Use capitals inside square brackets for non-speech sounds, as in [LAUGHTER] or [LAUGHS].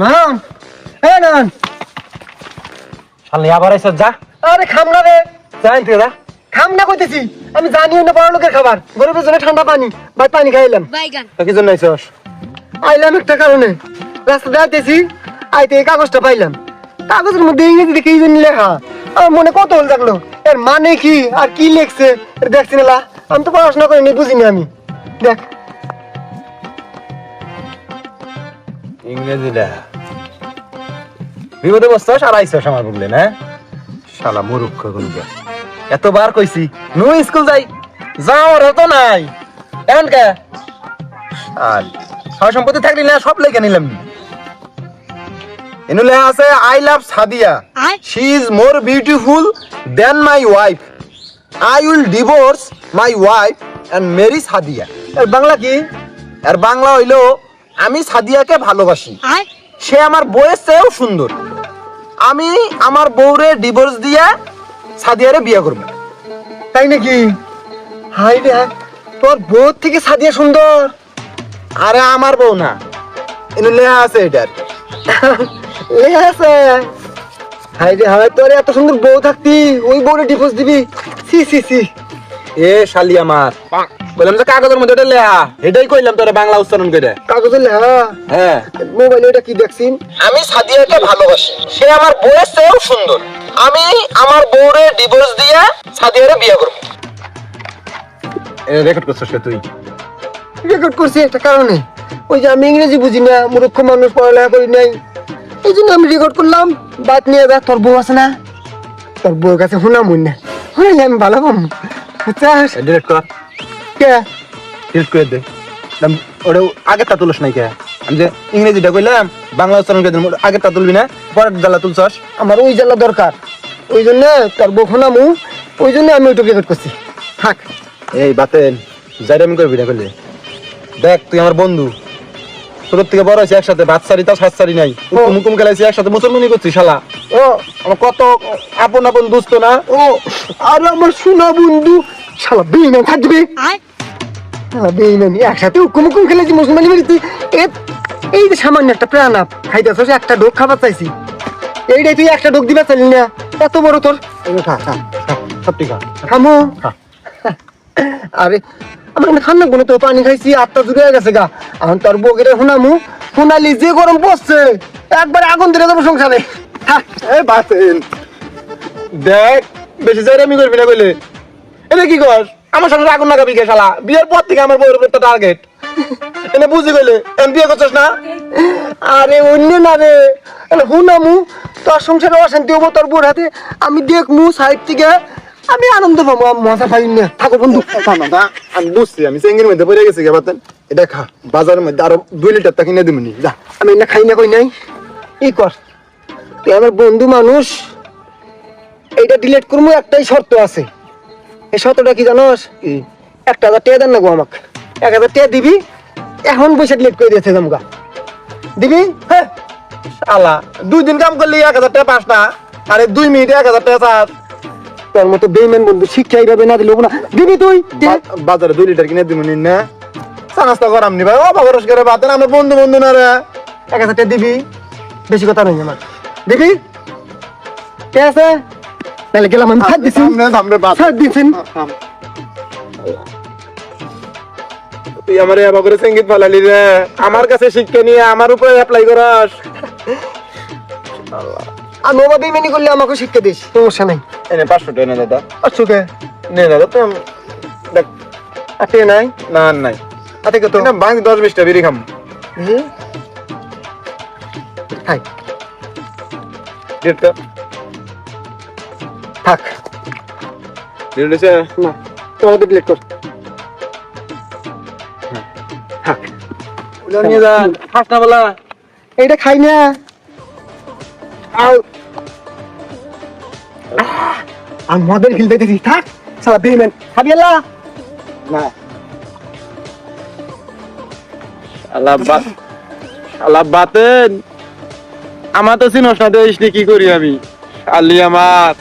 নান এ নান শালি আবার এসে যা। আরে খাম না রে। যাই খাম না কইতেছি আমি জানিও না বড় লোকের খাবার। গরিবের জন্য ঠান্ডা পানি ভাই পানি খাইলাম। বাইগান। কি জন্য আইছস আইলাম একটা কারণে। রাস্তা আইতে এই কাগজটা পাইলাম। কাগজের মধ্যে ইংরেজিতে কি জানি লেখা। আমার মনে কত হল থাকল এর মানে কি আর কি লেখছে দেখছি না। আমি তো পড়াশোনা করিনি বুঝিনি আমি। দেখ ইংরেজি লেখা বিপদে বসছস আর আমার বললেন হ্যাঁ শালা মূর্খ গুনকে। এতবার কইছি নো স্কুল যাই যাওয়ার তো নাই। এখন কে? শাল। সব সম্পত্তি থাকলি না সব লেখে নিলাম। এনু লেখা আছে I love Sadia. She is more beautiful than my wife I will divorce my wife and marry Sadia. এর বাংলা কি? আর বাংলা হইল আমি সাদিয়াকে ভালোবাসি। সে আমার বউয়ের চেয়েও সুন্দর। আমি আমার বউরে ডিভোর্স দিয়ে সাদিয়ারে বিয়ে করব। তাই নাকি? হাই রে তোর বউ থেকে সাদিয়া সুন্দর। আরে আমার বউ না। এনু লেখা আছে এটার। [LAUGHS] এ আছে। হাই রে হাই তোর এত সুন্দর বউ থাকতি ওই বউরে ডিভোর্স দিবি? সি সি সি এ শালি আমার। বললাম যে কাগজের মধ্যে এটা লেখা এটাই কইলাম তোরে বাংলা উচ্চারণ করে কাগজে লেখা হ্যাঁ। মোবাইলে এটা কি দেখছিন? আমি সাদিয়াকে ভালোবাসি। সে আমার বউয়ের চেয়েও সুন্দর। আমি আমার বউরে ডিভোর্স দিয়ে সাদিয়ারে বিয়ে করব। রেকর্ড করছিস তুই? রেকর্ড করছি একটা কারণে। ওই যে আমি ইংরেজি বুঝি না মূর্খ মানুষ পড়ালেখা করি নাই। এই জন্য আমি রেকর্ড করলাম বাদ নিয়ে যা তোর বউ আছে না? তোর বউর কাছে শোনা মন না। শুনাইলে আমি ভালো পাবো বুঝছাস? ডিলিট কর। আগেরটা তুলস নাই আমি যে ইংরেজিটা কইলাম, বাংলা উচ্চারণ আগেরটা তুলবি না, পরের জ্বালা তুলছস। আমার ওই জ্বালা দরকার। ওই জন্য তোর শোনামু ওই জন্য আমি ওইটুকু করছি। থাক। এই বাতেন যাই আমি করবি না করলে দেখ, তুই আমার বন্ধু। ছোট থেকে বড় হয়েছে একসাথে ভাত সারি তাও সাত সারি নাই। হুকুম খেলাইছি একসাথে মুসলমানি করছি শালা। ও। আমার কত আপন আপন দুস্থ না। ও আর আমার সোনা বন্ধু শালা বেইমান থাকবে। শালা বেইমানি একসাথে হুকুম হুকুম খেলেছি মুসলমানি এ- এই যে সামান্য একটা প্রাণ আপ খাইতেছ একটা ডোক খাবার চাইছি। এইটাই তুই একটা ডোক দিবা চাইলি না। এত বড় তোর। খা খা খা, সব ঠিক আছে। খামো। আরে আমার খান্না কোনো তো পানি খাইছি, আটটা জুড়ে গেছে গা। এখন তোর বউকে শুনামু, শুনালি যে গরম পড়ছে, একবার আগুন ধরে দেবো সংসারে। দেখ, বেশি আমি করবি না কি কর? আমার সামনে আগুন লাগাবি কে শালা? বিয়ের পর থেকে আমার বউর উপর টার্গেট এনে বুঝি কইলে এন বিয়ে করছিস না? আরে অন্য না রে। শুনামু, তোর সংসারে অশান্তি হব, তোর বউর হাতে। আমি দেখমু সাইড থেকে আমি আনন্দ পাবো মজা পাই না। থাকো বন্ধু। আমি বুঝছি আমি চেঙ্গির মধ্যে পড়ে গেছি কে বাতেন এটা খা বাজারের মধ্যে আরও দুই লিটার টা কিনে দিবনি যা। আমি না খাই না কই নাই? ই কর। তুই আমার বন্ধু মানুষ। এইটা ডিলিট করব একটাই শর্ত আছে। এই শর্তটা কি জানোস? একটা হাজার টাকা দেন না গো আমাকে। এক হাজার টাকা দিবি এখন পয়সা ডিলিট করে দিয়েছে জামগা। দিবি? হ্যাঁ। শালা দুই দিন কাম করলি এক হাজার টাকা না আরে দুই মিনিটে এক হাজার টাকা চাস। তোর মতো বেইমান বন্ধু শিক্ষা এইভাবে না দিলে না। দিবি তুই। বাজারে দুই লিটার কিনে দিবনি না। চা নাস্তা করাম নি ভাই। ও বাবার করে বাতেন আমরা বন্ধু বন্ধু না রে। এক হাজার টাকা দিবি। বেশি কথা নয় আমার। দিবি ঠিক আছে? তাহলে গেলাম আমি। ছাড় দিছি। ছাড় দিছেন তুই আমার এবার করে সংগীত রে। আমার কাছে শিক্ষা নিয়ে আমার উপরে অ্যাপ্লাই করস। আমি ওবা বেইমানি করলে আমাকে শিক্ষা দিস। সমস্যা নাই। এনে পাঁচশো টাকা নে দাদা আচ্ছা কে নে দাদা তো দেখ আটে নাই? না নাই। আটে কত না বাং দশ বিশটা বিড়ি খাম? থাক ডেটটা থাক। ডেট হয়েছে না। তোমাকে ডিলিট কর। থাক। নিয়ে যান ফার্স্ট না বলা। এইটা খাই না। আর আর মদের খেলতে দেখি থাক। সালা বেইমান, খাবি না। আল্লাহ বাত আল্লাহ বাতেন। আমার তো চিনস না দেশ কি করি আমি। আলি আমার।